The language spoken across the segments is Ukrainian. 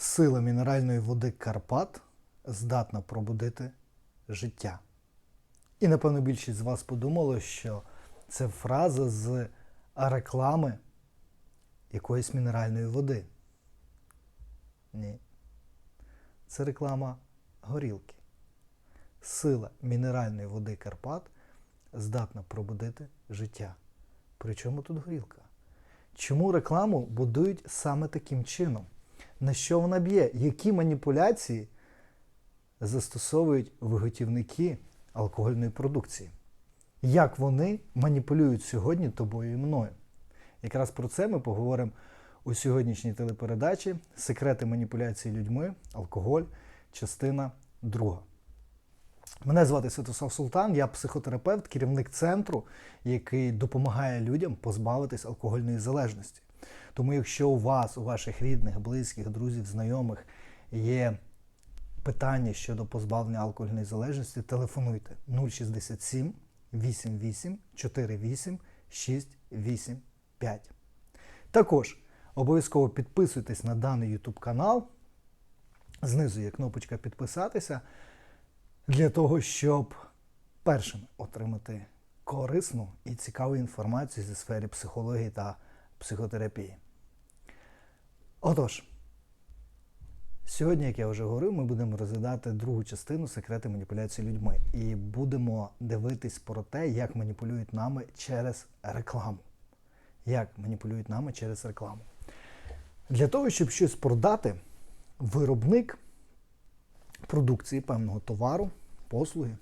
Сила мінеральної води Карпат здатна пробудити життя. І напевно більшість з вас подумало, що це фраза з реклами якоїсь мінеральної води. Ні. Це реклама горілки. Сила мінеральної води Карпат здатна пробудити життя. Причому тут горілка? Чому рекламу будують саме таким чином? На що вона б'є? Які маніпуляції застосовують виготівники алкогольної продукції? Як вони маніпулюють сьогодні тобою і мною? Якраз про це ми поговоримо у сьогоднішній телепередачі Секрети маніпуляції людьми, алкоголь, частина друга. Мене звати Святослав Султан, я психотерапевт, керівник центру, який допомагає людям позбавитись алкогольної залежності. Тому, якщо у вас, у ваших рідних, близьких, друзів, знайомих є питання щодо позбавлення алкогольної залежності, телефонуйте 067 88 48 685. Також обов'язково підписуйтесь на даний YouTube канал. Знизу є кнопочка підписатися для того, щоб першим отримати корисну і цікаву інформацію зі сфери психології та психотерапії. Отож, сьогодні, як я вже говорив, ми будемо розглядати другу частину секрети маніпуляції людьми і будемо дивитись про те, як маніпулюють нами через рекламу. Як маніпулюють нами через рекламу. Для того, щоб щось продати, виробник продукції певного товару, послуги,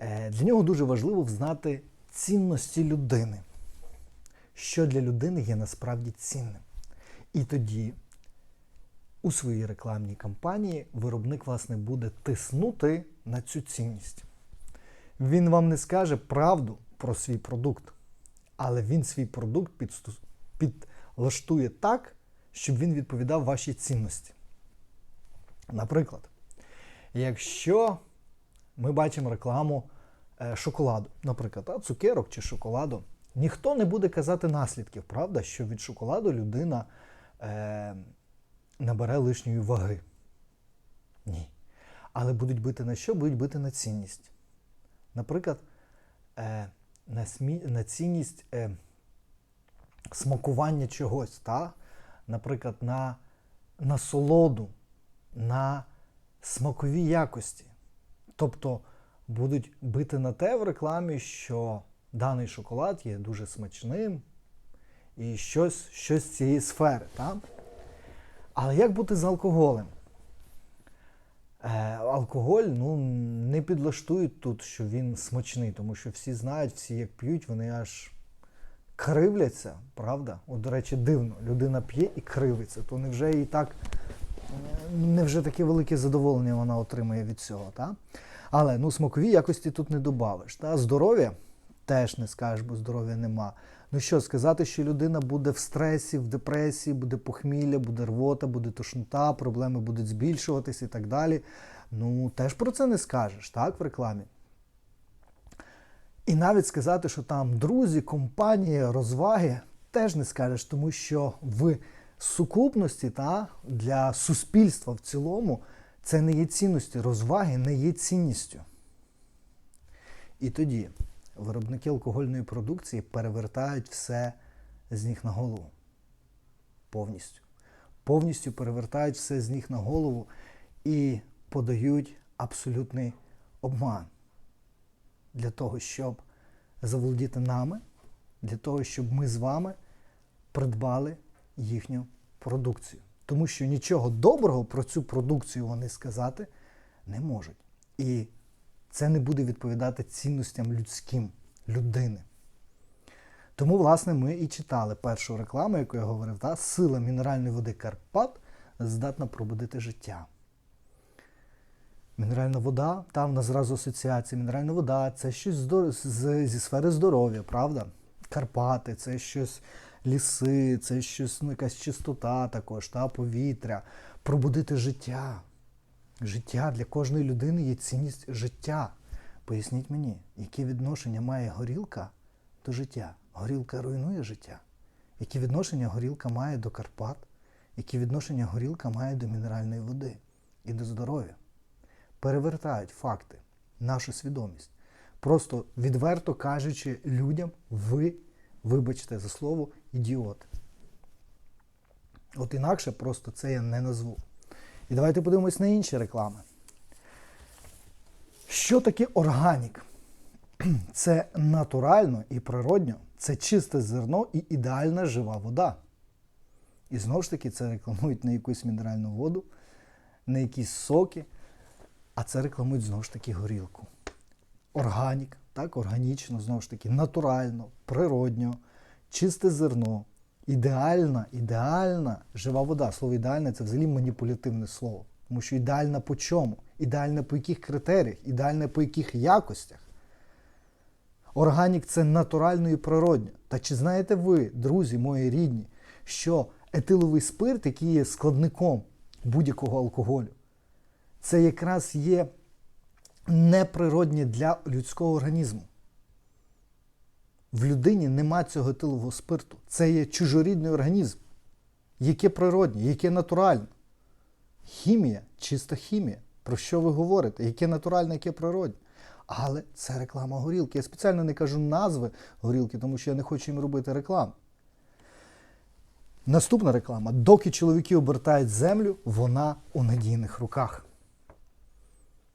е, для нього дуже важливо взнати цінності людини, що для людини є насправді цінним. І тоді у своїй рекламній кампанії виробник власне буде тиснути на цю цінність. Він вам не скаже правду про свій продукт, але він свій продукт підлаштує так, щоб він відповідав вашій цінності. Наприклад, якщо ми бачимо рекламу е, шоколаду, наприклад, цукерок чи шоколаду, ніхто не буде казати наслідків, правда, що від шоколаду людина е, набере лишньої ваги. Ні. Але будуть бити на що? Будуть бити на цінність. Наприклад, е, на, смі... на цінність е, смакування чогось, та? наприклад, на насолоду, на смакові якості. Тобто будуть бити на те в рекламі, що даний шоколад є дуже смачним і щось, щось з цієї сфери. Та? Але як бути з алкоголем? Е, алкоголь ну, не підлаштують тут, що він смачний, тому що всі знають, всі як п'ють, вони аж кривляться, правда? От, до речі, дивно, людина п'є і кривиться, то невже і так, е, невже таке велике задоволення вона отримує від цього, та? Але ну, смакові якості тут не добавиш. Та? Здоров'я теж не скажеш, бо здоров'я нема. Ну що, сказати, що людина буде в стресі, в депресії, буде похмілля, буде рвота, буде тошнота, проблеми будуть збільшуватись і так далі. Ну, теж про це не скажеш, так, в рекламі. І навіть сказати, що там друзі, компанії, розваги, теж не скажеш, тому що в сукупності та, для суспільства в цілому це не є цінністю, розваги не є цінністю. І тоді виробники алкогольної продукції перевертають все з ніг на голову. Повністю. Повністю перевертають все з ніг на голову і подають абсолютний обман для того, щоб заволодіти нами, для того, щоб ми з вами придбали їхню продукцію. Тому що нічого доброго про цю продукцію вони сказати не можуть. І це не буде відповідати цінностям людським людини. Тому, власне, ми і читали першу рекламу, яку я говорив, та сила мінеральної води Карпат здатна пробудити життя. Мінеральна вода, там в зразу асоціація. Мінеральна вода це щось з, зі сфери здоров'я, правда? Карпати, це щось ліси, це щось, ну, якась чистота також, та, повітря, пробудити життя. Життя для кожної людини є цінність життя. Поясніть мені, яке відношення має горілка до життя? Горілка руйнує життя. Яке відношення горілка має до Карпат? Які відношення горілка має до мінеральної води і до здоров'я. Перевертають факти, нашу свідомість. Просто відверто кажучи людям, ви, вибачте за слово, ідіоти. От інакше просто це я не назву. І давайте подивимось на інші реклами. Що таке органік? Це натурально і природньо, це чисте зерно і ідеальна жива вода. І знову ж таки, це рекламують не якусь мінеральну воду, не якісь соки, а це рекламують знову ж таки горілку. Органік, так, органічно, знову ж таки, натурально, природньо, чисте зерно, ідеальна, ідеальна жива вода. Слово ідеальне це взагалі маніпулятивне слово. Тому що ідеальна по чому? Ідеальна по яких критеріях, ідеальна по яких якостях. Органік це натурально і природньо. Та чи знаєте ви, друзі мої рідні, що етиловий спирт, який є складником будь-якого алкоголю, це якраз є неприроднє для людського організму. В людині нема цього етилового спирту. Це є чужорідний організм. Яке природнє, яке натуральне. Хімія, чиста хімія. Про що ви говорите? Яке натуральне, яке природне. Але це реклама горілки. Я спеціально не кажу назви горілки, тому що я не хочу їм робити рекламу. Наступна реклама. Доки чоловіки обертають землю, вона у надійних руках.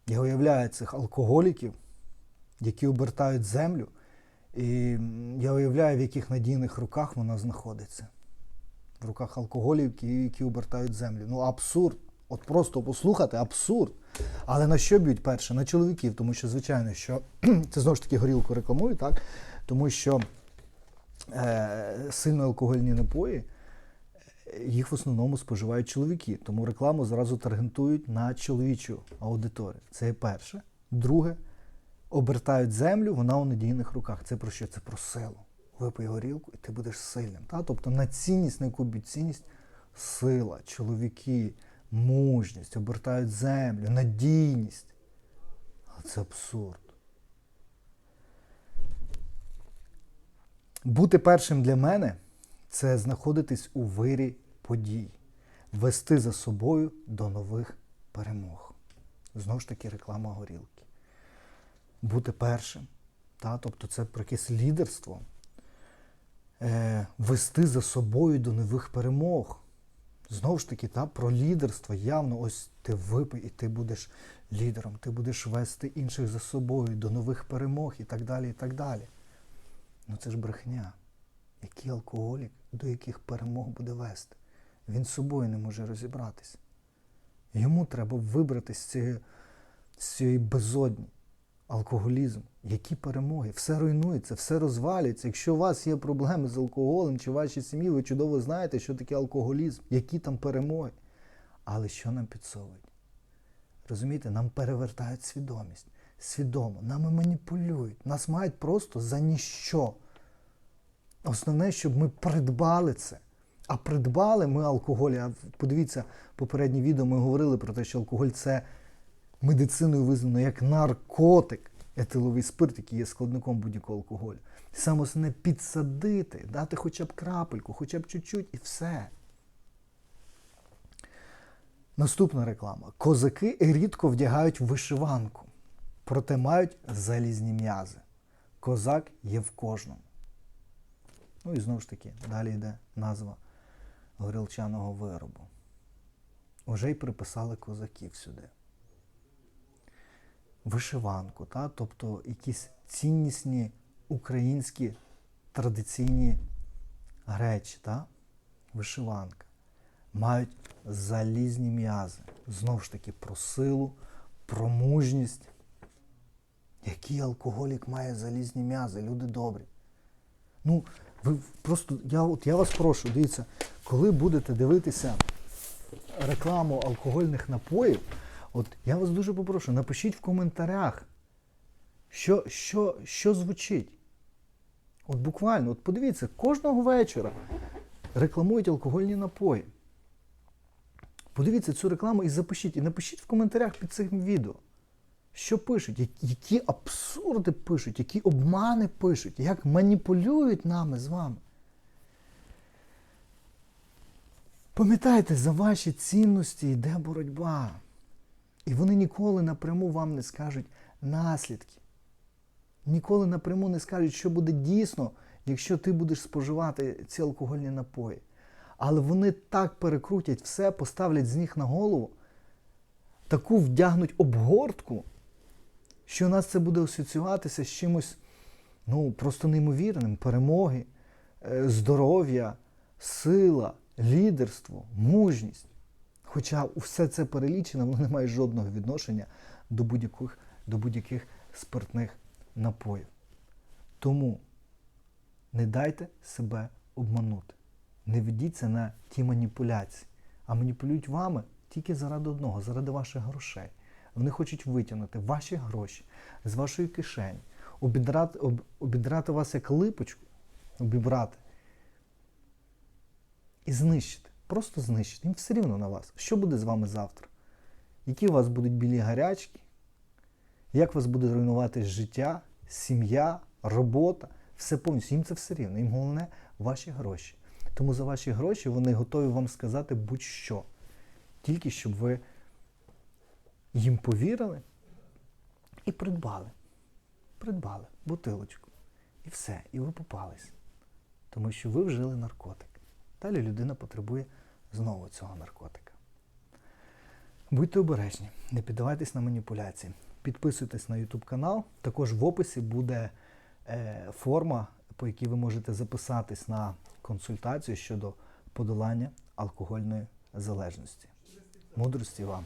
Я уявляю цих алкоголіків, які обертають землю, і я уявляю, в яких надійних руках вона знаходиться. В руках алкоголіків, які обертають землю. Ну, абсурд. От просто послухати абсурд. Але на що б'ють перше? На чоловіків, тому що, звичайно, що це знову ж таки горілку рекламую, так? Тому що е, сильно алкогольні напої їх в основному споживають чоловіки. Тому рекламу зразу таргентують на чоловічу аудиторію. Це перше. Друге, обертають землю, вона у надійних руках. Це про що? Це про силу. Випий горілку, і ти будеш сильним. Та? Тобто на цінність, на яку б'ють цінність сила, чоловіки, мужність, обертають землю, надійність. Але це абсурд. Бути першим для мене це знаходитись у вирі подій, вести за собою до нових перемог. Знову ж таки, реклама горілки. Бути першим, та, тобто це про якесь лідерство, е, вести за собою до нових перемог. Знову ж таки, та, про лідерство явно ось ти випий і ти будеш лідером, ти будеш вести інших за собою до нових перемог і так далі. і так далі. Ну це ж брехня. Який алкоголік до яких перемог буде вести? Він з собою не може розібратися. Йому треба вибрати з цієї, з цієї безодні алкоголізм. Які перемоги? Все руйнується, все розвалюється. Якщо у вас є проблеми з алкоголем чи в вашій сім'ї, ви чудово знаєте, що таке алкоголізм, які там перемоги. Але що нам підсовують? Розумієте, нам перевертають свідомість. Свідомо, нами маніпулюють, нас мають просто за ніщо. Основне, щоб ми придбали це. А придбали ми алкоголь. А подивіться, попереднє відео ми говорили про те, що алкоголь це медициною визнано як наркотик, етиловий спирт, який є складником будь-якого алкоголю. Саме основне підсадити, дати хоча б крапельку, хоча б чуть-чуть і все. Наступна реклама. Козаки рідко вдягають вишиванку, проте мають залізні м'язи. Козак є в кожному. Ну і знову ж таки, далі йде назва горілчаного виробу. Уже й приписали козаків сюди. Вишиванку, та? тобто якісь ціннісні українські традиційні речі, та? вишиванка, мають залізні м'язи. Знову ж таки, про силу, про мужність. Який алкоголік має залізні м'язи, люди добрі. Ну, ви просто, я от я вас прошу, дивіться, коли будете дивитися рекламу алкогольних напоїв, от я вас дуже попрошу, напишіть в коментарях, що, що, що звучить. От буквально, от подивіться, кожного вечора рекламують алкогольні напої. Подивіться цю рекламу і запишіть, і напишіть в коментарях під цим відео. Що пишуть, які абсурди пишуть, які обмани пишуть, як маніпулюють нами з вами. Пам'ятайте, за ваші цінності йде боротьба. І вони ніколи напряму вам не скажуть наслідки. Ніколи напряму не скажуть, що буде дійсно, якщо ти будеш споживати ці алкогольні напої. Але вони так перекрутять все, поставлять з них на голову, таку вдягнуть обгортку, що у нас це буде асоціюватися з чимось ну, просто неймовірним. Перемоги, е, здоров'я, сила, лідерство, мужність. Хоча все це перелічено, воно не має жодного відношення до будь-яких, до будь-яких спиртних напоїв. Тому не дайте себе обманути. Не ведіться на ті маніпуляції, а маніпулюють вами тільки заради одного, заради ваших грошей. Вони хочуть витягнути ваші гроші з вашої кишені, обідрати, об, обідрати вас як липочку, обібрати і знищити. Просто знищити. Їм все рівно на вас. Що буде з вами завтра? Які у вас будуть білі гарячки? Як вас буде руйнувати життя, сім'я, робота? Все повністю. Їм це все рівно. Їм головне ваші гроші. Тому за ваші гроші вони готові вам сказати будь-що. Тільки щоб ви їм повірили і придбали. Придбали бутилочку. І все. І ви попались. Тому що ви вжили наркотик. Далі людина потребує знову цього наркотика. Будьте обережні, не піддавайтесь на маніпуляції. Підписуйтесь на YouTube канал. Також в описі буде е, форма, по якій ви можете записатись на консультацію щодо подолання алкогольної залежності. Мудрості вам!